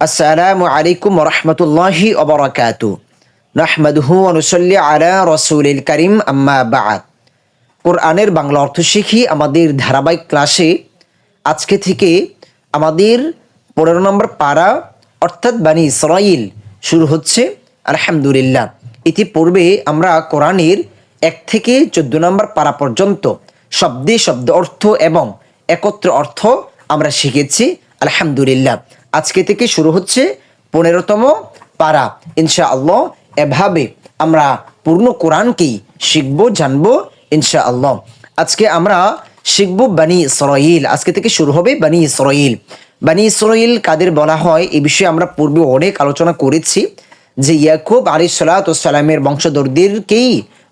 আসসালামু আলাইকুম রহমতুল্লাহি অবরাকাতু নাহমাদুহু অনুসল্লি আলা রসুলিল করিম, আম্মা বাদ। কোরআনের বাংলা অর্থ শিখি আমাদের ধারাবাহিক ক্লাসে। আজকে থেকে আমাদের পনেরো নম্বর পাড়া অর্থাৎ বানি ইসরাইল শুরু হচ্ছে। আলহামদুলিল্লাহ। ইতিপূর্বে আমরা কোরআনের এক থেকে চোদ্দ নম্বর পাড়া পর্যন্ত শব্দে শব্দ অর্থ এবং একত্র অর্থ আমরা শিখেছি। আলহামদুলিল্লাহ। আজকে থেকে শুরু হচ্ছে পনেরোতম পারা। ইনশা আল্লাহ এভাবে আমরা পূর্ণ কোরআনকেই শিখব, জানব ইনশা আল্লাহ আজকে আমরা শিখব বানি ইসরাইল আজকে থেকে শুরু হবে বানি ইসরাইল বানি ইসরাইল কাদের বলা হয়, এ বিষয়ে আমরা পূর্বে অনেক আলোচনা করেছি যে ইয়াকুব আলী সালাতামের বংশধরদেরকেই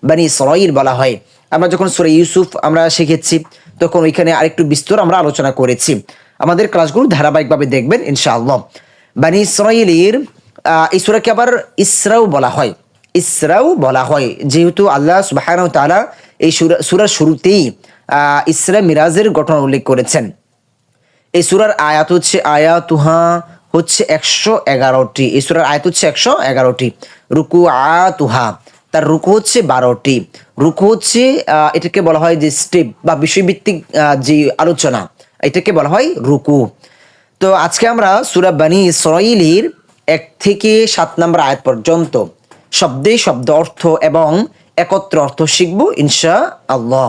বানি ইসরাইল বলা হয়। আমরা যখন সুরা ইউসুফ আমরা শিখেছি, তখন ওইখানে আরেকটু বিস্তর আমরা আলোচনা করেছি। আমাদের ক্লাসগুলো ধারাবাহিকভাবে দেখবেন ইনশাআল্লাহ। বানি ইসরাইলের আহ, এই সুরাকে আবার ইসরাও বলা হয়। ইসরাও বলা হয়। যেহেতু আল্লাহ সুবাহ তাআলা এই সুরা সুরার শুরুতেই ইসরা মিরাজের ঘটনা উল্লেখ করেছেন। এই সুরার আয়াত হচ্ছে আয়াতুহা হচ্ছে একশো এগারোটি। এই সুরার আয়াত হচ্ছে একশো এগারোটি। রুকু আতুহা তার রুকু হচ্ছে বারোটি। রুকু হচ্ছে এটাকে বলা হয় যে স্টেপ বা বিষয়ভিত্তিক যে আলোচনা। এটাকে বলা হয় রুকু তো আজকে আমরা সুরা বানি ইসরাইলের এক থেকে সাত নম্বর আয়াত পর্যন্ত শব্দে শব্দ অর্থ এবং একত্র অর্থ শিখব ইনশা আল্লাহ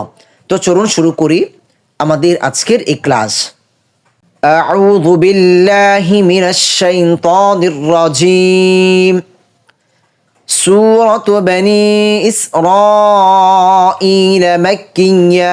তো চলুন শুরু করি আমাদের আজকের এই ক্লাস أعوذ بالله من الشيطان الرجيم سورة بني إسرائيل مكية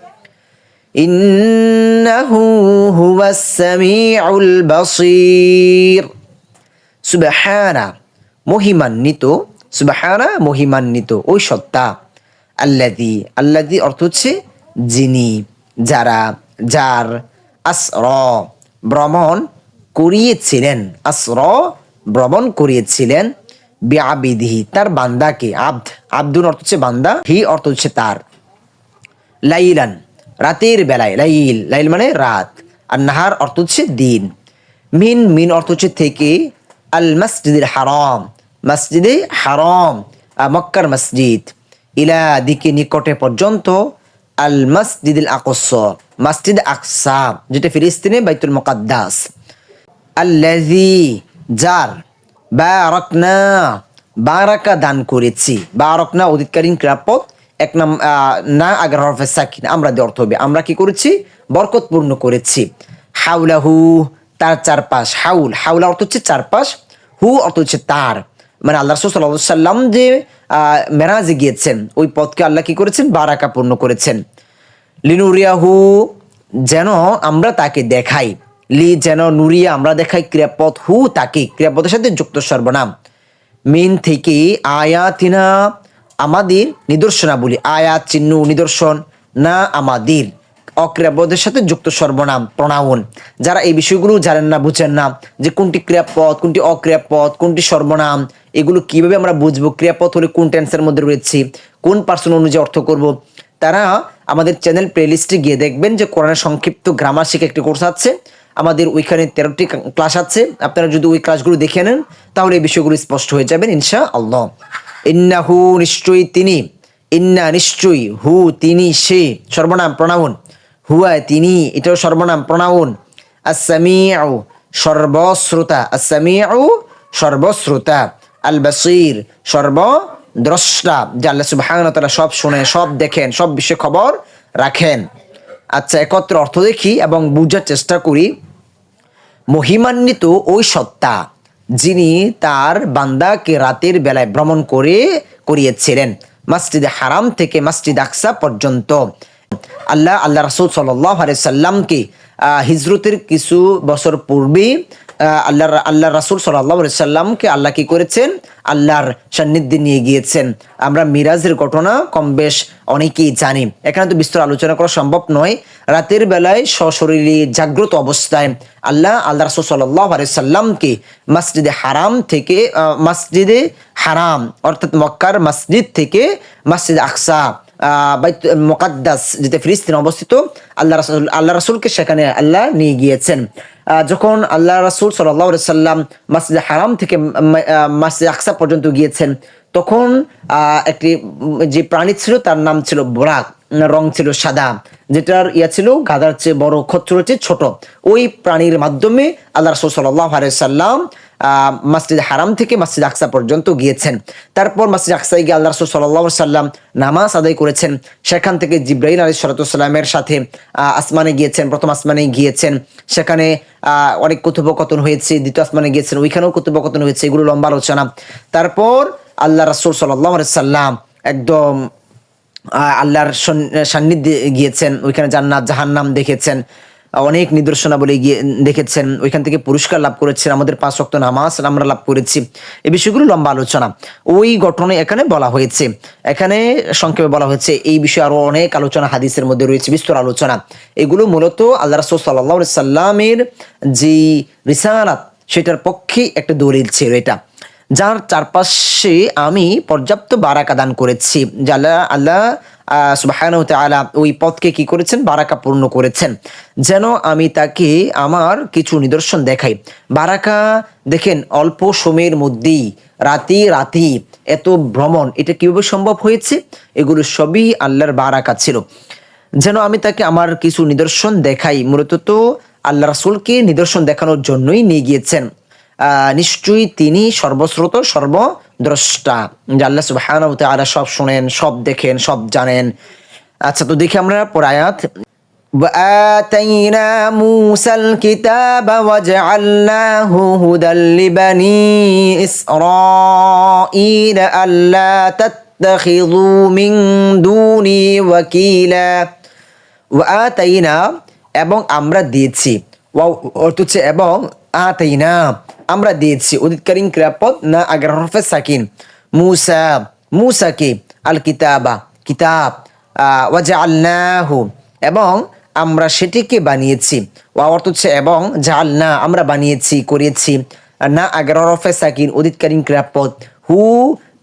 ইন্নাহু হুয়াস সামিউল বাসীর। সুবহানা, মহিমান্বিত, সুবাহানা, মহিমান্বিত, ওই সত্তা। আল্লাদি আল্লাদি অর্থ হচ্ছে যিনি, যারা, যার, আসর, ভ্রমণ করিয়েছিলেন। আসর, ভ্রমণ করিয়েছিলেন। বিআবিদিহি, তার বান্দাকে, আব্দ। আব্দুর অর্থ হচ্ছে বান্দা, হি অর্থ হচ্ছে তার। লাইলান রাতের বেলায়, লাইল লাইল মানে রাত, আর নাহার অর্থ হচ্ছে দিন। মিন মিন অর্থ হচ্ছে থেকে, আল মসজিদের হারাম, মসজিদে হারাম মক্কার মসজিদ। ইলা দিকে নিকটে পর্যন্ত আল মসজিদুল আকস, মসজিদ আকসা, যেটা ফিলিস্তিনে বাইতুল মুকাদ্দাস। আল্লাজি যার বারাকনা, বারাকা দান করেছি বা বারাকনা অধিকারীন ক্রাপত এক নাম না আগের হরফে সাকিন, আমরা দিয়ে অর্থ হবে। আমরা কি করেছি? বরকতপূর্ণ করেছি। হাউলাহু তার চারপাশ, হাউল, হাউলা অর্থ হচ্ছে চারপাশ, হু অর্থ হচ্ছে তার। মানে আল্লাহ রসুল সাল্লাম যে মেরাজে গিয়েছেন, ওই পথকে আল্লাহ কি করেছেন? বারাকা পূর্ণ করেছেন। লিনুরিয়াহু, যেন আমরা তাকে দেখাই। লি যেন নুরিয়া আমরা দেখাই ক্রিয়াপদ হু তাকে, ক্রিয়াপথের সাথে যুক্ত সর্বনাম। মিন থেকে আয়াতিনা আমাদের নিদর্শনাবলী, আয়াত, চিহ্ন, নিদর্শন, না আমাদের। অক্রিয়াপদের সাথে যুক্ত সর্বনাম, প্রণাউন। যারা এই বিষয়গুলো জানেন না, বুঝেন না যে কোনটি ক্রিয়াপদ, কোনটি অক্রিয়াপদ, কোনটি সর্বনাম, এগুলো কীভাবে আমরা বুঝব ক্রিয়াপদ হলে কোন টেন্সের মধ্যে রয়েছে, কোন পার্সন অনুযায়ী অর্থ করব, তারা আমাদের চ্যানেল প্লেলিস্টে গিয়ে দেখবেন যে কোরআনের সংক্ষিপ্ত গ্রামার শিখে একটি কোর্স আছে, আমাদের ওইখানে তেরোটি ক্লাস আছে। আপনারা যদি ওই ক্লাসগুলো দেখে নেন, তাহলে এই বিষয়গুলো স্পষ্ট হয়ে যাবেন ইনশা আল্লাহ ইন্না হু নিশ্চয়ই তিনি, ইন্না নিশ্চয়ই হু তিনি সে, সর্বনাম প্রণাউন। হুয়া তিনি, এটাও সর্বনাম প্রণাউন। আসামিউ সর্বশ্রোতা আসামিউ সর্বশ্রোতা। আল বাসির সর্বদ্রষ্টা, যে আল্লাহ সুবহানাহু ওয়া তাআলা সব শুনে সব দেখেন, সব বিষয়ে খবর রাখেন। আচ্ছা একত্র অর্থ দেখি এবং বুঝার চেষ্টা করি। মহিমান্বিত ওই সত্তা যিনি তার বান্দাকে রাতের বেলায় ভ্রমণ করে করিয়েছিলেন। মসজিদে হারাম থেকে মসজিদ আকসা পর্যন্ত। আল্লাহ আল্লাহ রাসুল সাল্লাহ সাল্লামকে হিজরতের কিছু বছর পূর্বে আল্লাহর আল্লাহ রাসুল সাল্লাহ সাল্লামকে আল্লাহ কি করেছেন? আল্লাহর সান্নিধ্যে নিয়ে গিয়েছেন। আমরা মিরাজের ঘটনা কম বেশ অনেকেই জানি। এখানে তো বিস্তর আলোচনা করা সম্ভব নয়। রাতের বেলায় সশরীরে জাগ্রত অবস্থায় আল্লাহ আল্লাহ রাসুল সাল্লাহ মসজিদে হারাম থেকে মসজিদে হারাম, অর্থাৎ মক্কার মসজিদ থেকে মসজিদ আকসা বাইত মোকাদ্দাস যেটা ফিলিস্তিন অবস্থিত আল্লাহ রাসুল আল্লাহ রাসুলকে সেখানে আল্লাহ নিয়ে গিয়েছেন। যখন আল্লাহ রাসুল সাল্লাহ সাল্লাম মাসজিদ হারাম থেকে মাসজিদ আকসা পর্যন্ত গিয়েছেন তখন একটি যে প্রাণী ছিল তার নাম ছিল বোরাক রং ছিল সাদা যেটার ইয়া ছিল গাদার চেয়ে বড় খচ্চর চেয়ে ছোট। ওই প্রাণীর মাধ্যমে আল্লাহ রাসুল সাল্লাহ আহ, মসজিদ হারাম থেকে মসজিদ আকসা পর্যন্ত গিয়েছেন। তারপর মসজিদ আকসায় গিয়ে আল্লাহ রসুল সাল্লাহ সাল্লাম নামাজ আদায় করেছেন। সেখান থেকে জিব্রাহিম আলী সালাতামের সাথে আসমানে গিয়েছেন, প্রথম আসমানে গিয়েছেন। সেখানে অনেক কথোপকথন হয়েছে, দ্বিতীয় আসমানে গিয়েছেন, ওইখানেও কথোপকথন হয়েছে, এগুলো লম্বা আলোচনা। তারপর আল্লাহ রসুল সাল্লাহ সাল্লাম একদম আল্লাহর সান্নিধ্যে গিয়েছেন, ওইখানে জান্নাত, জাহান্নাম দেখেছেন। অনেক নিদর্শনাবলী গিয়ে দেখেছেন, ওইখান থেকে পুরস্কার লাভ করেছেন, আমাদের পাঁচ রক্ত নামাজ আমরা লাভ করেছি। এই বিষয়গুলো লম্বা আলোচনা। ওই ঘটনা এখানে বলা হয়েছে, এখানে সংক্ষেপে বলা হয়েছে, এই বিষয়ে আরও অনেক আলোচনা, হাদিসের মধ্যে রয়েছে, বিস্তর আলোচনা। এগুলো মূলত আল্লাহ রাসূল আলাইহি সাল্লামের যে রিসালাত, সেটার পক্ষে একটা দলিল ছিল এটা। যার চারপাশে আমি পর্যাপ্ত বারাকা দান করেছি, যে আল্লাহ আল্লাহ সুবাহান তালা ওই পথকে কি করেছেন? বারাকা পূর্ণ করেছেন। যেন আমি তাকে আমার কিছু নিদর্শন দেখাই। বারাকা, দেখেন, অল্প সময়ের মধ্যেই, রাতি রাতি এত ভ্রমণ, এটা কীভাবে সম্ভব হয়েছে? এগুলো সবই আল্লাহর বারাকা ছিল। যেন আমি তাকে আমার কিছু নিদর্শন দেখাই। মূলত তো আল্লাহ রাসুলকে নিদর্শন দেখানোর জন্যই নিয়ে গিয়েছেন। নিশ্চয়ই তিনি সর্বশ্রোত সর্বদ্রষ্টা যে আল্লাহ সুবহানাহু ওয়া তাআলা সব শুনেন সব দেখেন সব জানেন আচ্ছা তো দেখি আমরা পরায়াত وآتينا موسى الكتاب وجعلناه هدى لبني إسرائيل ألا تتخذوا من دوني وكيلا ওয়াতাইনা এবং আমরা দিয়েছি ওয়াও অর্থ হচ্ছে এবং আতাইনা আমরা দিয়েছি। অধিকারী ক্রিয়াপদ না আগের হরফে সাকিন। মুসা, মুসাকে, আল কিতাবা, কিতাব ওয়াজা আল্লাহু এবং আমরা সেটিকে বানিয়েছি। ওয়া অর্থ হচ্ছে এবং জালনা আমরা বানিয়েছি করিয়েছি না আগের হরফে সাকিন অধিকারী ক্রিয়াপদ হু,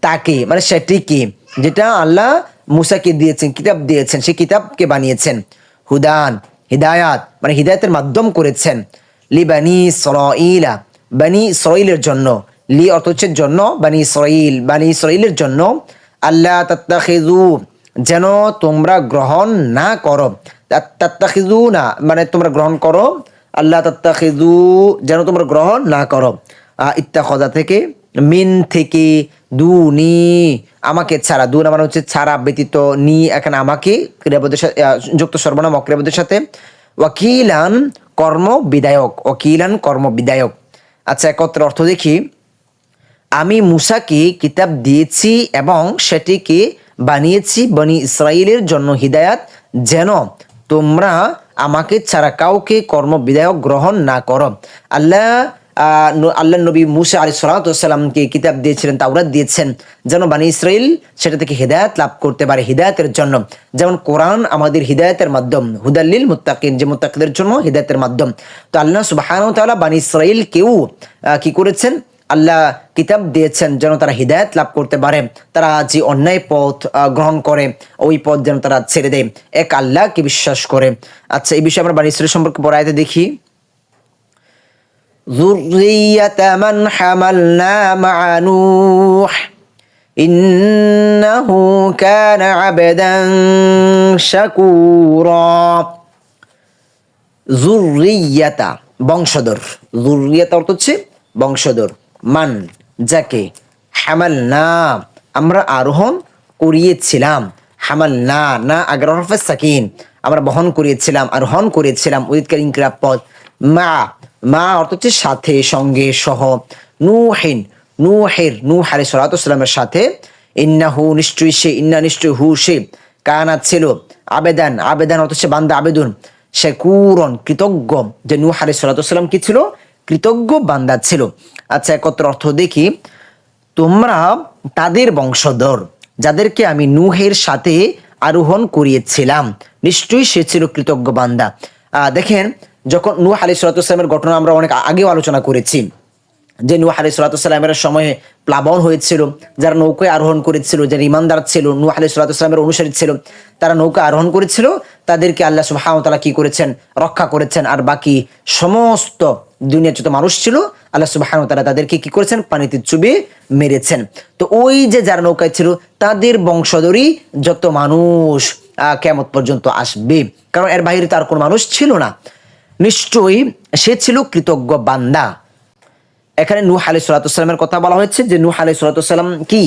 তাকে মানে সেটিকে, যেটা আল্লাহ মুসাকে দিয়েছেন, কিতাব দিয়েছেন, সেই কিতাবকে বানিয়েছেন। হুদান, হিদায়াত মানে হিদায়তের মাধ্যম করেছেন। লি বানি সরাইলা বানি সরাইলের জন্য লি অর্থ হচ্ছে জন্য বানি সরাইল বানি সরাইলের জন্য আল্লাহ তাত্তাখিজু যেন তোমরা গ্রহণ না করো। তাত- তাত্তাখিজু না মানে তোমরা গ্রহণ করো। আল্লাহ তাত্তাখিজু যেন তোমরা গ্রহণ না করো। আহ, ইত্তাখদা থেকে মিন থেকে দু নি আমাকে ছাড়া। দু না মানে হচ্ছে ছাড়া ব্যতীত নি এখানে আমাকে ক্রিয়াপদের সাথে যুক্ত সর্বনাম অক্রিয়াপদের সাথে। ওয়াকিলান কর্ম বিধায়ক ওয়াকিলান কর্ম বিধায়ক আচ্ছা একত্রে অর্থ দেখি। আমি মুসাকে কিতাব দিয়েছি এবং সেটিকে বানিয়েছি বনি ইসরায়েলের জন্য হিদায়াত, যেন তোমরা আমাকে ছাড়া কাউকে কর্ম বিধায়ক গ্রহণ না করো। আল্লাহ আল্লাহ নবী মুসা আলী সালাতামকে কিতাব দিয়েছিলেন, তাওরাত দিয়েছেন। যেন বানি ইসরায়েল সেটা থেকে হিদায়াত লাভ করতে পারে হিদায়াতের জন্য। যেমন কোরআন আমাদের হিদায়াতের মাধ্যম হুদাল্লিল মুত্তাকিন, যে মুত্তাকিদের জন্য হিদায়াতের মাধ্যম। তো আল্লাহ সুবাহান তাআলা বানি ইসরায়েল কেউ কি করেছেন? আল্লাহ কিতাব দিয়েছেন যেন তারা হিদায়ত লাভ করতে পারে। তারা যে অন্যায় পথ গ্রহণ করে, ওই পথ যেন তারা ছেড়ে দেয়। এক আল্লাহকে বিশ্বাস করে। আচ্ছা এই বিষয়ে আমরা বাণী সম্পর্কে পড়াইতে দেখি। ذرية من حملنا مع نوح إنه كان عبدا شكورا জুরিয়াতা বংশধর জুরিয়াতা অর্থ হচ্ছে বংশধর মান যাকে হামাল না আমরা আরোহণ করিয়েছিলাম হামাল না না আগের হরফে সাকিন আমরা বহন করিয়েছিলাম আরোহণ করিয়েছিলাম উদিতকার ইনকরাব পদ মা মা অর্থ হচ্ছে সাথে, সঙ্গে, সহ। নুহিন, নুহের, নূহ আলাইহিস সালাতু সালামের সাথে। ইন্নাহু নিশ্চয়ই সে, ইন্না নিশ্চয়ই হু সে। কানা ছিল, আবেদান আবেদান অর্থ হচ্ছে বান্দা, আবেদন। শেকুরন কৃতজ্ঞ। যে নূহ আলাইহিস সালাতু সালাম কি ছিল? কৃতজ্ঞ বান্দা ছিল। আচ্ছা একত্র অর্থ দেখি। তোমরা তাদের বংশধর, যাদেরকে আমি নুহের সাথে আরোহণ করিয়েছিলাম, নিশ্চয়ই সে ছিল কৃতজ্ঞ বান্দা। দেখেন যখন নূহ আলী সালাতামের ঘটনা আমরা অনেক আগেও আলোচনা করেছি, যে নূহ আলী সালাতামের সময়ে প্লাবন হয়েছিল, যারা নৌকায় আরোহণ করেছিল, যারা ইমানদার ছিল, নূহ আলী সালাতামের অনুসারী ছিল, তারা নৌকা আরোহণ করেছিল, তাদেরকে আল্লাহ সুবাহতালা কি করেছেন? রক্ষা করেছেন। আর বাকি সমস্ত দুনিয়ার যত মানুষ ছিল, আল্লাহ সুবাহতালা তাদেরকে কি করেছেন? পানিতে চুবে মেরেছেন। তো ওই যে যারা নৌকায় ছিল, তাদের বংশধরই যত মানুষ কেমত পর্যন্ত আসবে। কারণ এর বাইরে তার কোনো মানুষ ছিল না। নিশ্চয়ই সে ছিল কৃতজ্ঞ বান্দা। এখানে নূহ আলী সালাতামের কথা বলা হয়েছে যে নূহ আলী সালাতাম কি?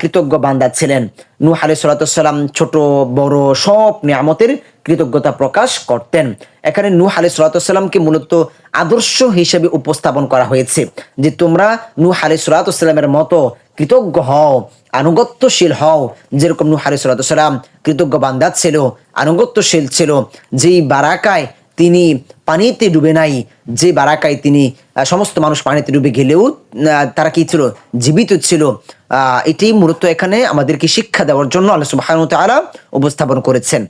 কৃতজ্ঞ বান্দা ছিলেন। নূহ আলী সালাতাম ছোট, বড় সব নিয়ামতের কৃতজ্ঞতা প্রকাশ করতেন। এখানে নূহ আলী সালাতামকে মূলত আদর্শ হিসেবে উপস্থাপন করা হয়েছে যে তোমরা নূহ আলী সালাতামের মতো কৃতজ্ঞ হও, আনুগত্যশীল হও। যেরকম নূহ আলী সালাতাম কৃতজ্ঞ বান্দা ছিল, আনুগত্যশীল ছিল, যেই বারাকায় তিনি পানিতে ডুবে নাই যে বারাকায় তিনি আহ, সমস্ত মানুষ পানিতে ডুবে গেলেও আহ, তারা কি ছিল জীবিত ছিল আহ, এটি মূলত এখানে আমাদেরকে শিক্ষা দেওয়ার জন্য আল্লাহ সুবহানাহু ওয়া তাআলা উপস্থাপন করেছেন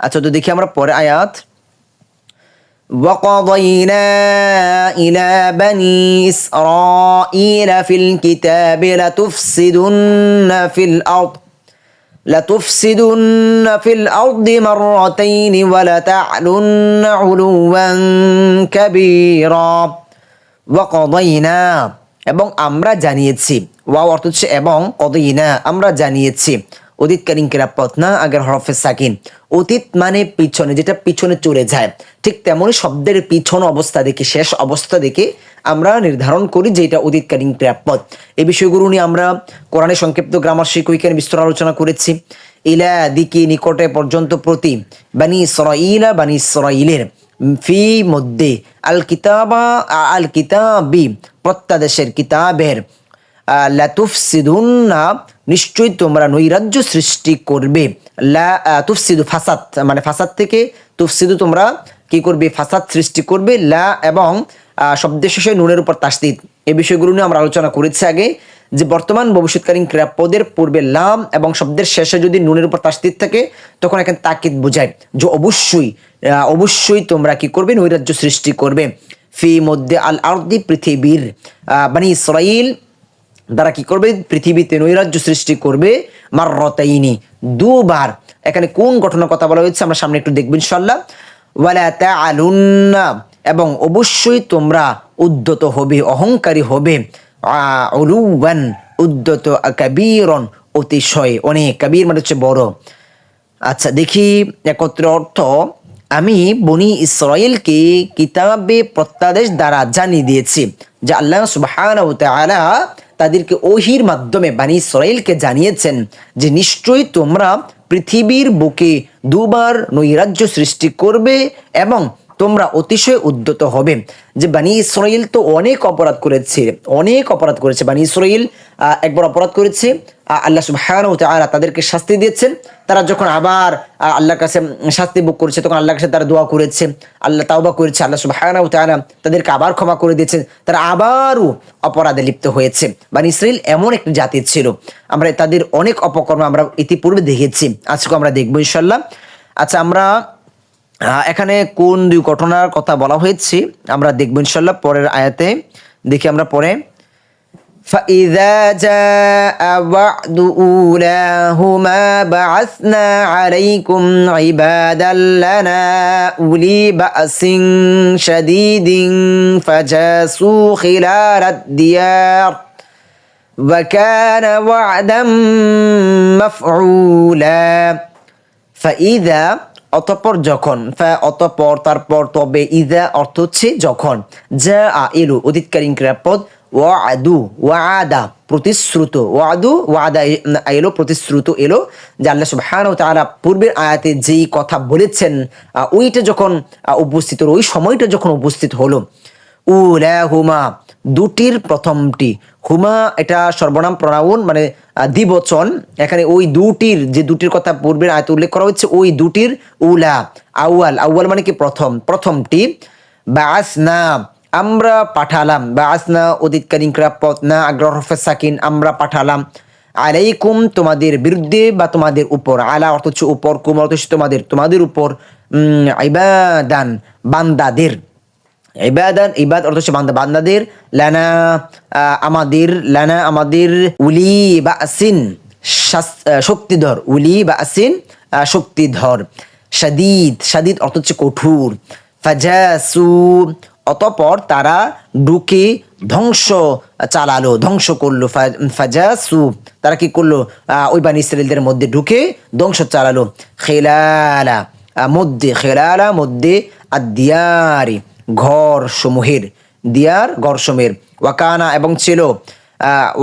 আচ্ছা তো দেখি আমরা পরে আয়াত وقضينا إلى بني إسرائيل في الكتاب لتفسدن في الأرض لتفسدن في الأرض مرتين ولتعلن علوا كبيرا وقضينا এবং আমরা জানিয়েছি ওয়াও অর্থ হচ্ছে এবং কদইনা আমরা জানিয়েছি অতীতকালীন ক্রাপত না আগের হরফে সাকিন অতীত মানে পিছনে যেটা পিছনে চলে যায় ঠিক তেমনই শব্দের পিছন অবস্থা দেখে শেষ অবস্থা দেখে আমরা নির্ধারণ করি যে এটা অতীতকালীন ক্রিয়াপদ। এই বিষয়গুলো নিয়ে আমরা কোরআনে সংক্ষিপ্ত গ্রামার শিক্ষিকের বিস্তর আলোচনা করেছি। ইলা দিকে নিকটে পর্যন্ত প্রতি বানি ইসরাইলা বানি ইসরাইলের ফি মধ্যে আল কিতাবা আল কিতাবি প্রত্যাদেশের কিতাবের আহ, লাতুফসিদুন্না নিশ্চয়ই তোমরা নৈরাজ্য সৃষ্টি করবে। লা তুফসিদু ফাসাদ মানে ফাসাদ থেকে তুফসিদু তোমরা কি করবে? ফাসাদ সৃষ্টি করবে। লা এবং শব্দের শেষে নুনের উপর তাসদিদ। এই বিষয়গুলো নিয়ে আমরা আলোচনা করেছি আগে, যে বর্তমান ভবিষ্যৎকালীন ক্রিয়াপদের পূর্বে লাম এবং শব্দের শেষে যদি নুনের উপর তাসদিদ থাকে, তখন এখানে তাকিদ বোঝায়, যে অবশ্যই অবশ্যই তোমরা কি করবে? নৈরাজ্য সৃষ্টি করবে। ফি মধ্যে আল আর্দি, পৃথিবীর বানি ইসরাইল দ্বারা কি করবে? পৃথিবীতে নৈরাজ্য সৃষ্টি করবে। মাররতাইনি, দুবার। এখানে কোন ঘটনার কথা বলা হয়েছে আমরা সামনে একটু দেখব ইনশাল্লাহ ওয়ালা তাআলুন্না এবং অবশ্যই তোমরা উদ্যত হবে, অহংকারী হবে। উদ্যত কাবীরন, অতিশয় অনেক। কাবীর মানে হচ্ছে বড়। আচ্ছা দেখি একত্র অর্থ। আমি বনি ইসরায়েলকে কিতাবে প্রত্যাদেশ দ্বারা জানিয়ে দিয়েছি, যে আল্লাহ তাআলা তাদেরকে ওহির মাধ্যমে বানি ইসরায়েলকে জানিয়েছেন যে নিশ্চয়ই তোমরা পৃথিবীর বুকে দুবার নৈরাজ্য সৃষ্টি করবে এবং তোমরা অতিশয় উদ্যত হবে। যে বানি ইসরাইল তো অনেক অপরাধ করেছে, অনেক অপরাধ করেছে। বানি ইসরাইল একবার অপরাধ করেছে আল্লাহ সুবহানাহু তাআলা তাদেরকে শাস্তি দিয়েছেন। তারা যখন আবার আল্লাহর কাছে শাস্তি ভোগ করেছে, তখন আল্লাহর কাছে তারা দোয়া করেছে, আল্লাহ তাওবা করেছে, আল্লাহ সুবহানাহু তাআলা তাদেরকে আবার ক্ষমা করে দিয়েছেন। তারা আবারও অপরাধে লিপ্ত হয়েছে। বানি ইসরাইল এমন একটি জাতি ছিল। আমরা তাদের অনেক অপকর্ম আমরা ইতিপূর্বে দেখেছি। আজকে আমরা দেখব ইনশাল্লাহ আচ্ছা আমরা এখানে কোন দুই ঘটনার কথা বলা হয়েছে আমরা দেখবো ইনশাল্লাহ পরের আয়াতে দেখি আমরা পরে فإذا جاء وعد أولاهما بعثنا عليكم عبادا لنا أولي بأس شديد فجاسوا خلال الديار وكان وعدا مفعولا ফাইদা অতঃপর যখন, ফা অতঃপর, তারপর তবে ইদা অর্থ হচ্ছে যখন। যা আ এলো অতীতকালীন ক্রিয়াপদ ওয়া আদু ওয়া আদা প্রতিশ্রুত। ওয়াদু এ- এলো, প্রতিশ্রুত এলো, যে আল্লাহ তাআলা পূর্বের আয়াতে যেই কথা বলেছেন ওইটা যখন উপস্থিত ওই সময়টা যখন উপস্থিত হলো। উ উলাহুমা দুটির প্রথমটি। হুমা এটা সর্বনাম প্রনাউন মানে দ্বিবচন। এখানে ওই দুটির যে দুটির কথা পূর্বের আয়তে উল্লেখ করা হচ্ছে ওই দুটির উলা আউয়াল। আউয়াল মানে কি? প্রথম প্রথমটি। বাস না আমরা পাঠালাম। বা আসনা অতীতকালীন ক্রাপত না আগ্রহ সাকিন আমরা পাঠালাম। আলাইকুম তোমাদের বিরুদ্ধে বা তোমাদের উপর। আলা অর্থ হচ্ছে উপর কুম অর্থ তোমাদের তোমাদের উপর। উম, ইবাদান বান্দাদের। ইবাদান, ইবাদ অর্থ হচ্ছে বান্দা বান্দাদের, লানা আমাদের লানা, আমাদের, উলি বা আসিন শক্তিধর, উলি বা আসিন শক্তিধর, শাদিদ শাদিদ অর্থ হচ্ছে কঠোর, ফাজাসু, অতপর তারা ঢুকে ধ্বংস চালালো, ধ্বংস করল ফাজাসু, তারা কি করল? ওই বানি ইসরায়েলদের মধ্যে ঢুকে ধ্বংস চালালো। খেলালা মধ্যে খেলালা, মধ্যে আর দিয়ারি ঘর সমূহের দিয়ার ঘর সমূহের ওয়াকানা এবং ছিল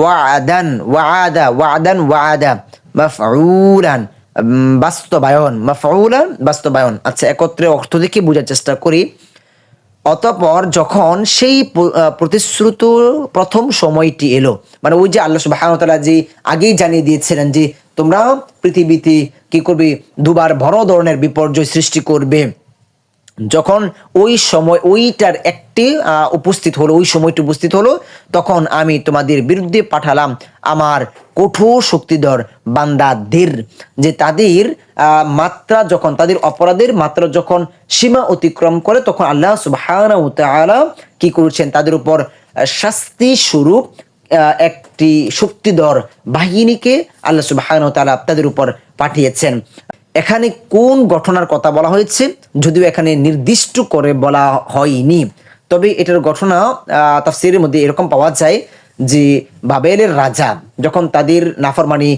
ওয়াদান, ওয়াদা ওয়াদান, ওয়াদা, মাফউলান বাস্তবায়ন মাফউলান, বাস্তবায়ন। আচ্ছা একত্রে অর্থ দেখে বোঝার চেষ্টা করি। অতপর যখন সেই প্রতিশ্রুত প্রথম সময়টি এলো মানে ওই যে আল্লাহ সুবাহতালা যে আগেই জানিয়ে দিয়েছিলেন যে তোমরা পৃথিবীতে কি করবে? দুবার বড় ধরনের বিপর্যয় সৃষ্টি করবে। যখন ওই সময়, ওইটার একটি উপস্থিত হলো, ওই সময়টি উপস্থিত হলো, তখন আমি তোমাদের বিরুদ্ধে পাঠালাম আমার কঠোর শক্তিধর বান্দাদের, যে তাদের মাত্রা যখন, তাদের অপরাধের মাত্রা যখন সীমা অতিক্রম করে, তখন আল্লাহ তাআলা কি করেছেন? তাদের উপর শাস্তি স্বরূপ একটি শক্তিধর বাহিনীকে আল্লাহ তাআলা তাদের উপর পাঠিয়েছেন। এখানে কোন ঘটনার কথা বলা হয়েছে? যদিও এখানে নির্দিষ্ট করে বলা হয়নি। তবে এটার ঘটনা তাফসীরের মধ্যে এরকম পাওয়া যায় যে বাবেলের রাজা যখন তাদের নাফরমানি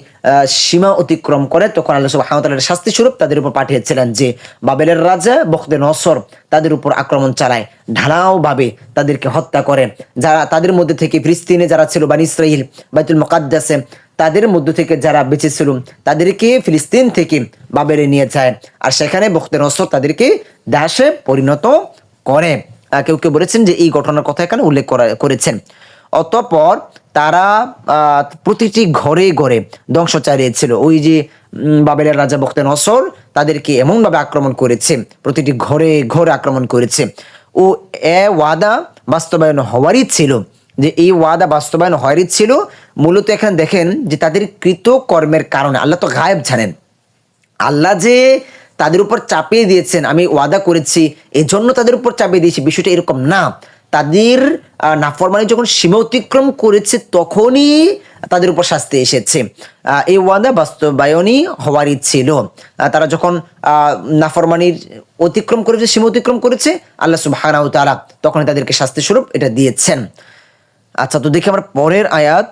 সীমা অতিক্রম করে, তখন আল্লাহ শাস্তি স্বরূপ তাদের উপর পাঠিয়েছিলেন যে বাবেলের রাজা বখতে নসর তাদের উপর আক্রমণ চালায় ঢালাও ভাবে তাদেরকে হত্যা করে। যারা তাদের মধ্যে থেকে ফিলিস্তিনে যারা ছিল, বানি বাইতুল মুকাদ্দাসে তাদের মধ্য থেকে যারা বেঁচে ছিল তাদেরকে ফিলিস্তিন থেকে বাবেলে নিয়ে যায়। আর সেখানে বখতে নসর তাদেরকে দাসে পরিণত করে। কেউ কেউ বলেছেন যে এই ঘটনার কথা এখানে উল্লেখ করা, করেছেন। অতঃপর তারা প্রতিটি ঘরে ঘরে ধ্বংস চালিয়েছিল। ওই যে বাবেলের রাজা বখতে নসর তাদেরকে এমনভাবে আক্রমণ করেছে, প্রতিটি ঘরে ঘরে আক্রমণ করেছে। ও এ ওয়াদা বাস্তবায়ন হওয়ারই ছিল। যে এই ওয়াদা বাস্তবায়ন হওয়ারই ছিল মূলত এখানে দেখেন যে তাদের কৃত কর্মের কারণে, আল্লাহ তো গায়েব জানেন। আল্লাহ যে তাদের উপর চাপিয়ে দিয়েছেন, আমি ওয়াদা করেছি, এজন্য তাদের উপর চাপিয়ে দিয়েছি, বিষয়টা এরকম না। তাদের নাফরমানি যখন সীমা অতিক্রম করেছে, তখনই তাদের উপর শাস্তি এসেছে। এই ওয়াদা বাস্তবায়নই হওয়ারই ছিল। তারা যখন নাফরমানির অতিক্রম করেছে, সীমা অতিক্রম করেছে, আল্লাহ সুবহানাহু ওয়া তাআলা তখনই তাদেরকে শাস্তি স্বরূপ এটা দিয়েছেন। আচ্ছা তো দেখি আমরা পরের আয়াত।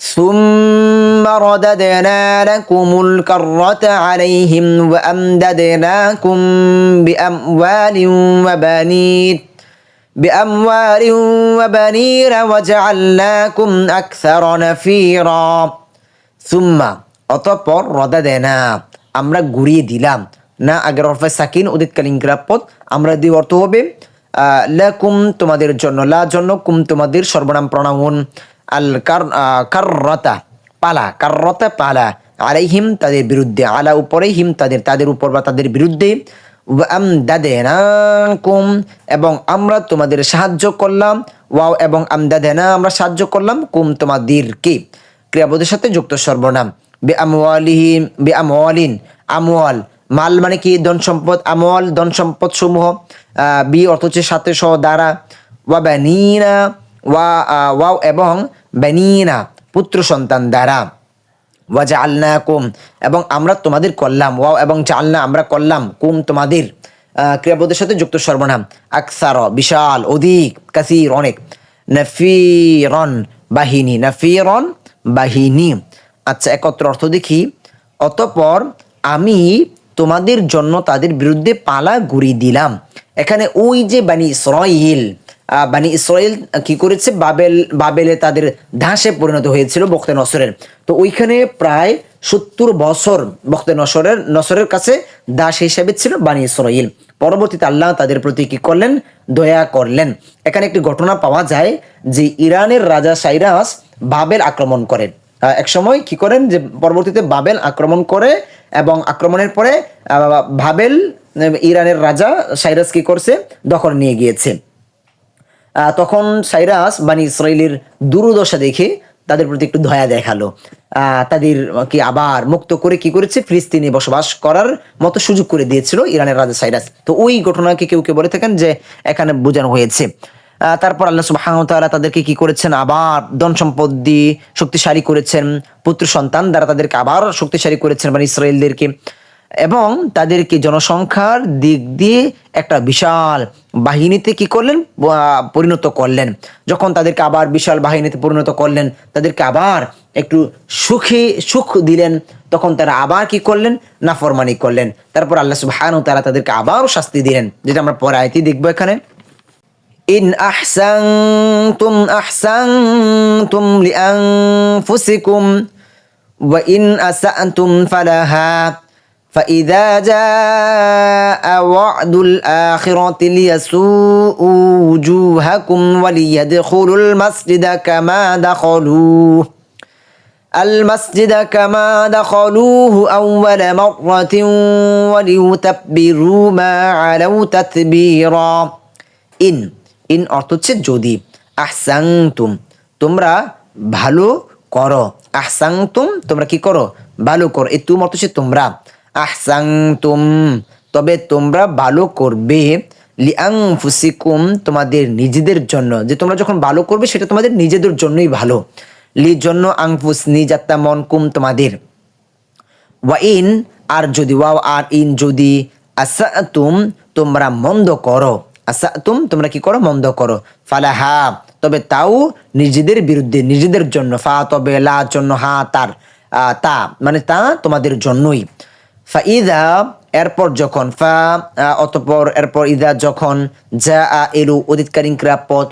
ثم رددنا لكم الكرة عليهم وأمددناكم بأموال وبنين بأموال وبنين وجعلناكم أكثر نفيرا ثم অতঃপর রদাদেনা আমরা ঘুরিয়ে দিলাম না আগের অর্ফে সাকিন উদিতকালীন গ্রাপদ আমরা দিয়ে অর্থ হবে আহ, লাকুম তোমাদের জন্য লা জন্য কুম তোমাদের সর্বনাম প্রণামন আল কাররতা, পালা কাররতা, পালা। আলাইহিম তাদের বিরুদ্ধে, আলা উপরে হিম তাদের তাদের উপর বা তাদের বিরুদ্ধে। আমদাদেনাকুম, এবং আমরা তোমাদের সাহায্য করলাম। ওয়াও, এবং আমদাদেনা, আমরা সাহায্য করলাম। কুম, তোমাদেরকে। ক্রিয়াবোধের সাথে যুক্ত সর্বনাম। বে আমওয়ালিহিম বে আমওয়ালিন আমওয়াল। মাল মানে কি? ধন সম্পদ, আমওয়াল, ধন সম্পদ সমূহ। বি অর্থ হচ্ছে সাথে সহ দ্বারা। ওয়া বানিনা ওয়া ওয়াও এবং বানিনা, পুত্র সন্তান দ্বারা। ওয়াজা আল্লাহ কুম এবং আমরা তোমাদের করলাম। ওয়াও এবং জালনা আমরা করলাম। কুম তোমাদের ক্রিয়াপদের সাথে যুক্ত সর্বনাম। আকসার, বিশাল, অধিক, কাসির, অনেক। নফিরন, বাহিনী। নফিরন, বাহিনী। আচ্ছা একত্র অর্থ দেখি। অতপর আমি তোমাদের জন্য তাদের বিরুদ্ধে পালা ঘুরিয়ে দিলাম। এখানে ওই যে বানি ইসরাইল বানি ইসরায়েল কি করেছে? বাবেল, বাবেলে তাদের ধাঁসে পরিণত হয়েছিল বক্তে নসরের। তো ওইখানে প্রায় সত্তর বছর বক্তে নসরের নসরের কাছে দাস হিসেবে ছিল বানি ইসরাইল। পরবর্তীতে আল্লাহ তাদের প্রতি কি করলেন? দয়া করলেন। এখানে একটি ঘটনা পাওয়া যায় যে ইরানের রাজা সাইরাস বাবেল আক্রমণ করেন এক সময় কি করেন যে পরবর্তীতে বাবেল আক্রমণ করে এবং আক্রমণের পরে বাবেল ইরানের রাজা সাইরাস কি করছে? দখল নিয়ে গিয়েছে। তখন সাইরাস বানি ইসরায়েলের দুর্দশা দেখে তাদের প্রতি একটু দয়া দেখাল। তাদের কি আবার মুক্ত করে কি করেছে? ফিলিস্তিনে বসবাস করার মতো সুযোগ করে দিয়েছিল ইরানের রাজা সাইরাস। তো ওই ঘটনাকে কেউ কেউ বলে থাকেন যে, এখানে বোঝানো হয়েছে। তারপর আল্লাহ ওয়া তাদেরকে কি করেছেন? আবার ধন সম্পদ দিয়ে শক্তিশালী করেছেন। পুত্র সন্তান দ্বারা তাদেরকে আবার শক্তিশালী করেছেন মানে ইসরায়েলদেরকে এবং তাদেরকে জনসংখ্যার দিক দিয়ে একটা বিশাল বাহিনীতে কি করলেন আহ, পরিণত করলেন যখন তাদেরকে আবার বিশাল বাহিনীতে পরিণত করলেন তাদেরকে আবার একটু সুখে সুখ দিলেন তখন তারা আবার কি করলেন নাফরমানি করলেন তারপর আল্লাহ সুবহানাহু ওয়া তাআলা তাদেরকে আবারও শাস্তি দিলেন যেটা আমরা পরে আয়তি দেখবো এখানে إن أحسنتم أحسنتم لأنفسكم وإن أسأتم فلها فإذا جاء وعد الآخرة ليسوءوا وجوهكم وليدخلوا المسجد كما دخلوه المسجد كما دخلوه أول مرة وليتبروا ما علوا تتبيرا ইন ইন অর্থ হচ্ছে যদি আহসাংতুম তোমরা ভালো করো আহসাংতুম তোমরা কি করো ভালো করো এই তুম অর্থ হচ্ছে তোমরা আহসাংতুম তবে তোমরা ভালো করবে লিআং ফুসিকুম তোমাদের নিজেদের জন্য। যে তোমরা যখন ভালো করবে, সেটা তোমাদের নিজেদের জন্যই ভালো। লি জন্য আংফুস নিজাত্তা মন কুম তোমাদের। ওয়া ইন, আর যদি ওয়াও, আর ইন যদি আসা তুম তোমরা মন্দ করো। আসা তুম তোমরা কি করো? মন্দ করো। ফালাহা, তবে তাও নিজেদের বিরুদ্ধে, নিজেদের জন্য। ফা তবে লা জন্য, হা, তার তা মানে তা তোমাদের জন্যই। ফা এরপর যখন, ফা অতঃপর এরপর ইদা যখন যা আ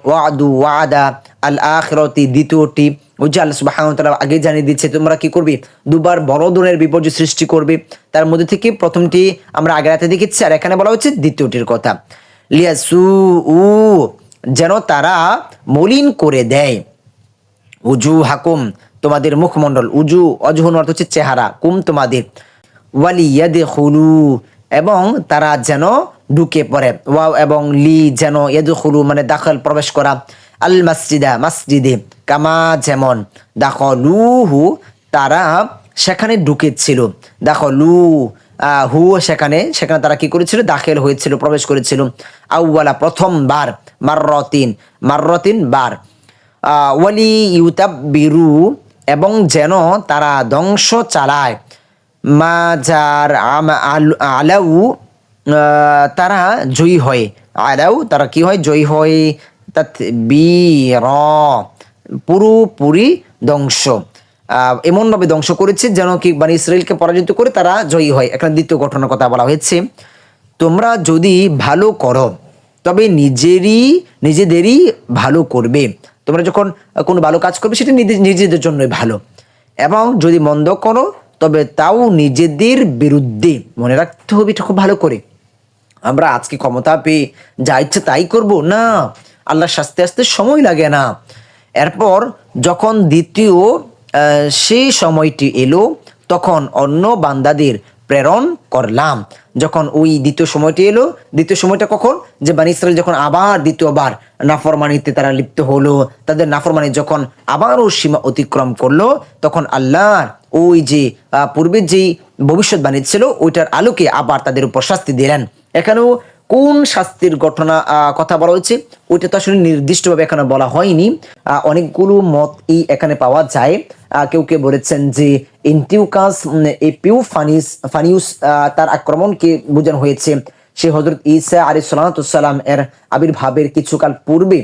ওয়াদু, ওয়াদা, আল আখরতি দ্বিতীয়টি আল্লাহ ওয়া আগে জানিয়ে দিচ্ছে, তোমরা কি করবে? দুবার বড় ধরনের বিপর্যয় সৃষ্টি করবে। তার মধ্যে থেকে প্রথমটি আমরা আগে রাতে দেখেছি, আর এখানে বলা হচ্ছে দ্বিতীয়টির কথা। লিয়াসু উ যেন তারা মলিন করে দেয়। উজু হাকুম তোমাদের মুখমণ্ডল। উজু অজহুন অর্থ হচ্ছে চেহারা। কুম, তোমাদের। ওয়ালি ইয়াদে হুলু এবং তারা যেন ঢুকে পড়ে। ওয়াও, এবং লি যেন ইয়াদু হুলু মানে দাখল প্রবেশ করা। আল মসজিদা, মসজিদে, কামা যেমন। দাখলুহু, তারা সেখানে ঢুকেছিল। দাখলু হু সেখানে সেখানে তারা কি করেছিল? দাখিল হয়েছিল, প্রবেশ করেছিল। আউওয়ালা, প্রথমবার, মাররতিন মাররতিন বার। ওয়ালি ইউতাব্বিরু, এবং যেন তারা ধ্বংস চালায়। মা যার আলাউ তারা জয়ী হয়। আলাউ, তারা কি হয়? জয়ী হয় বি র পুরোপুরি ধ্বংস। এমনভাবে ধ্বংস করেছে যেন কি মানে ইসরায়েলকে পরাজিত করে তারা জয়ী হয়। এখানে দ্বিতীয় ঘটনার কথা বলা হয়েছে। তোমরা যদি ভালো করো, তবে নিজেরই, নিজেদেরই ভালো করবে। তোমরা যখন কোনো ভালো কাজ করবে, সেটা নিজে- নিজেদের জন্যই ভালো। এবং যদি মন্দ করো তবে তাও নিজেদের বিরুদ্ধে। মনে রাখতে হবে এটা খুব ভালো করে। আমরা আজকে ক্ষমতা পেয়ে যা ইচ্ছে তাই করব। না আল্লাহ শাস্তে আসতে সময় লাগে না। এরপর যখন দ্বিতীয় সেই সময়টি এলো, তখন অন্য বান্দাদের প্রেরণ করলাম। যখন ওই দ্বিতীয় সময়টি এলো, দ্বিতীয় সময়টা কখন? যে বানি ইসরায়েল যখন আবার দ্বিতীয়বার নাফরমানিতে তারা লিপ্ত হলো, তাদের নাফরমানি যখন আবারও সীমা অতিক্রম করল, তখন আল্লাহ ওই যে আহ, পূর্বে যেই ভবিষ্যৎবাণী ছিল ওইটার আলোকে আবার তাদের উপর শাস্তি দিলেন। এখানেও কোন শাস্তির ঘটনা কথা বলা হয়েছে ওইটা তো আসলে নির্দিষ্টভাবে এখানে বলা হয়নি। অনেকগুলো মত এই এখানে পাওয়া যায়। কেউ কেউ বলেছেন যে ইন্টিউকাস এপিউ ফানিস ফানিউস তার আক্রমণকে বোঝানো হয়েছে। সে হজরত ঈসা আলী সালাম এর আবির্ভাবের কিছুকাল পূর্বে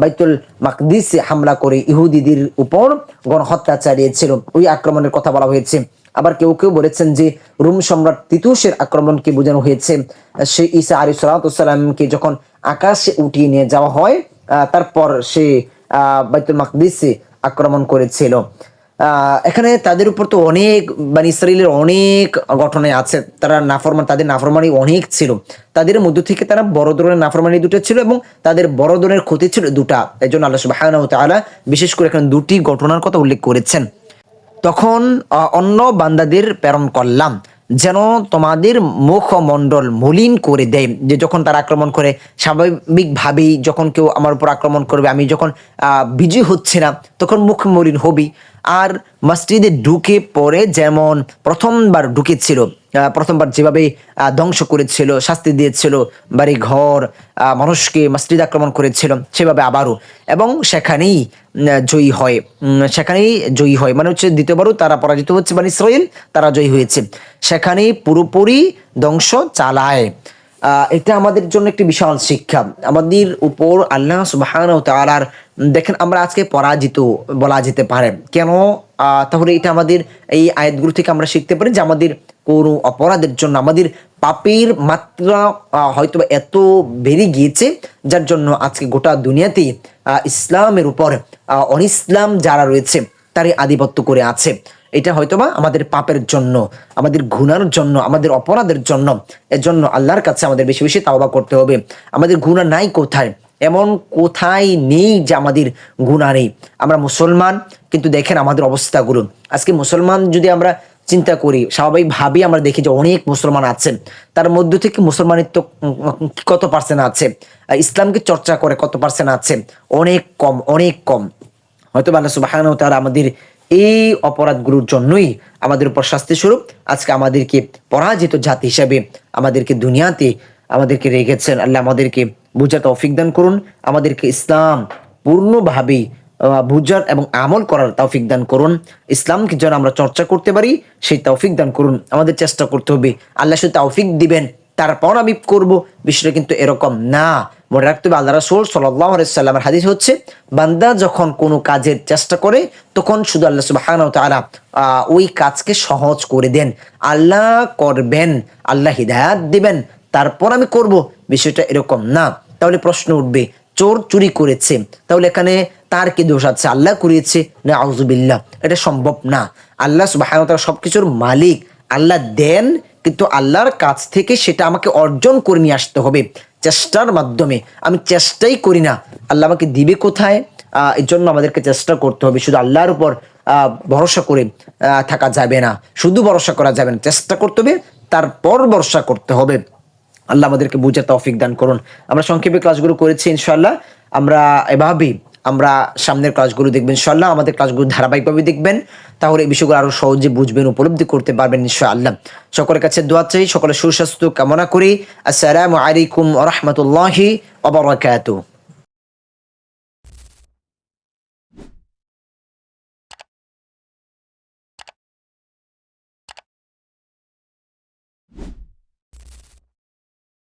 বাইতুল মাকদিসে হামলা করে ইহুদিদের উপর গণহত্যা চালিয়েছিল। ওই আক্রমণের কথা বলা হয়েছে। আবার কেউ কেউ বলেছেন যে রুম সম্রাট তিতুসের আক্রমণকে বোঝানো হয়েছে। সে ইসা আলী সালাতামকে যখন আকাশে উঠিয়ে নিয়ে যাওয়া হয় তারপর সে আহ, বাইতুল মাকদিসে আক্রমণ করেছিল। এখানে তাদের উপর তো অনেক মানে ইসরায়েলের অনেক ঘটনায় আছে। তারা নাফরমান, তাদের নাফরমানি অনেক ছিল। তাদের মধ্য থেকে তারা বড় ধরনের নাফরমানি দুটো ছিল এবং তাদের বড় ধরনের ক্ষতি ছিল দুটা। এই জন্য আল্লাহ সুবাহ তালা বিশেষ করে এখানে দুটি ঘটনার কথা উল্লেখ করেছেন। তখন অন্য বান্দাদের প্রেরণ করলাম। যেন তোমাদের মুখমণ্ডল মলিন করে দেয়। যে যখন তারা আক্রমণ করে, স্বাভাবিকভাবেই যখন কেউ আমার উপর আক্রমণ করবে, আমি যখন বিজয়ী হচ্ছে না, তখন মুখ মলিন হবি। আর মসজিদে ঢুকে পরে যেমন প্রথমবার ঢুকেছিল প্রথমবার যেভাবে ধ্বংস করেছিল, শাস্তি দিয়েছিল বাড়ি ঘর মানুষকে মসজিদ আক্রমণ করেছিল, সেভাবে আবারও। এবং সেখানেই জয়ী হয়। সেখানেই জয়ী হয়। মানে হচ্ছে দ্বিতীয়বারও তারা পরাজিত হচ্ছে মানে ইসরায়েল, তারা জয়ী হয়েছে। সেখানেই পুরোপুরি ধ্বংস চালায়। এটা আমাদের জন্য একটি বিশাল শিক্ষা। আমাদের উপর আল্লাহ সুবাহান তালার দেখেন আমরা আজকে পরাজিত বলা যেতে পারে। কেন? তাহলে এটা আমাদের এই আয়াতগুলো থেকে আমরা শিখতে পারি যে আমাদের কোনো অপরাধের জন্য, আমাদের পাপের মাত্রা হয়তো এত বেড়ে গিয়েছে, যার জন্য আজকে গোটা দুনিয়াতেই ইসলামের উপর আহ, অনিসলাম যারা রয়েছে তারই আধিপত্য করে আছে। এটা হয়তোবা আমাদের পাপের জন্য আমাদের গুনার জন্য আমাদের অপরাধের জন্য এর জন্য আল্লাহর কাছে আমাদের বেশি বেশি তাওবা করতে হবে। আমাদের গুণা নাই কোথায়? এমন কোথায় নেই যে আমাদের গুণা নেই। আমরা মুসলমান কিন্তু দেখেন আমাদের অবস্থাগুলো। আজকে মুসলমান যদি আমরা চিন্তা করি স্বাভাবিকভাবে আমরা দেখি যে অনেক মুসলমান আছেন। তার মধ্য থেকে মুসলমানিত্ব কত পার্সেন্ট আছে? ইসলামকে চর্চা করে কত পার্সেন্ট আছে? অনেক কম অনেক কম। হয়তো আল্লাহ সুবাহান তারা আমাদের এই অপরাধগুলোর জন্যই আমাদের উপর শাস্তি স্বরূপ আজকে আমাদেরকে পরাজিত জাতি হিসাবে আমাদেরকে দুনিয়াতে আমাদেরকে রেখেছেন। আল্লাহ আমাদেরকে বুঝার তৌফিক দান করুন। আমাদেরকে ইসলাম পূর্ণভাবে আহ, বুঝার এবং আমল করার তৌফিক দান করুন। ইসলামকে যেন আমরা চর্চা করতে পারি সেই তৌফিক দান করুন। আমাদের চেষ্টা করতে হবে। আল্লাহ শুধু তৌফিক দিবেন তারপর আমি করব। বিষয়টা কিন্তু এরকম না। মনে রাখতে হবে আল্লাহ রাসূল সাল্লামের হাদিস হচ্ছে বান্দা যখন কোনো কাজের চেষ্টা করে তখন শুধু আল্লাহ তাআলা আহ, ওই কাজকে সহজ করে দেন। আল্লাহ করবেন আল্লাহ হিদায়াত দিবেন তারপর আমি করব। বিষয়টা এরকম না। তাহলে প্রশ্ন উঠবে চোর চুরি করেছে। তাহলে এখানে তার কি দোষ আছে? আল্লাহ করিয়েছে। না আউজুবিল্লাহ এটা সম্ভব না। আল্লাহ সুবহানাহু ওয়া তাআলা সবকিছুর মালিক। আল্লাহ দেন, কিন্তু আল্লাহর কাছ থেকে সেটা আমাকে অর্জন করে নিয়ে আসতে হবে চেষ্টার মাধ্যমে। আমি চেষ্টাই করি না। আল্লাহ আমাকে দিবে কোথায়? এই জন্য আমাদেরকে চেষ্টা করতে হবে। শুধু আল্লাহর উপর ভরসা করে থাকা যাবে না। শুধু ভরসা করা যাবে না, চেষ্টা করতে হবে, তারপর ভরসা করতে হবে। আল্লাহ আমাদেরকে বুঝে তৌফিক দান করুন। আমরা সংক্ষেপে ক্লাসগুলো করেছি ইনশাল্লাহ আমরা এভাবেই আমরা সামনের ক্লাসগুলো দেখবেন ইনশাল্লাহ আমাদের ক্লাসগুলো ধারাবাহিকভাবে দেখবেন। তাহলে এই বিষয়গুলো আরও সহজে বুঝবেন, উপলব্ধি করতে পারবেন, ইনশাআল্লাহ। সকলের কাছে দোয়া চাই, সকলের সুস্বাস্থ্য কামনা করি। আসসালামু আলাইকুম রহমতুল্লাহি ওয়া বারাকাতুহু।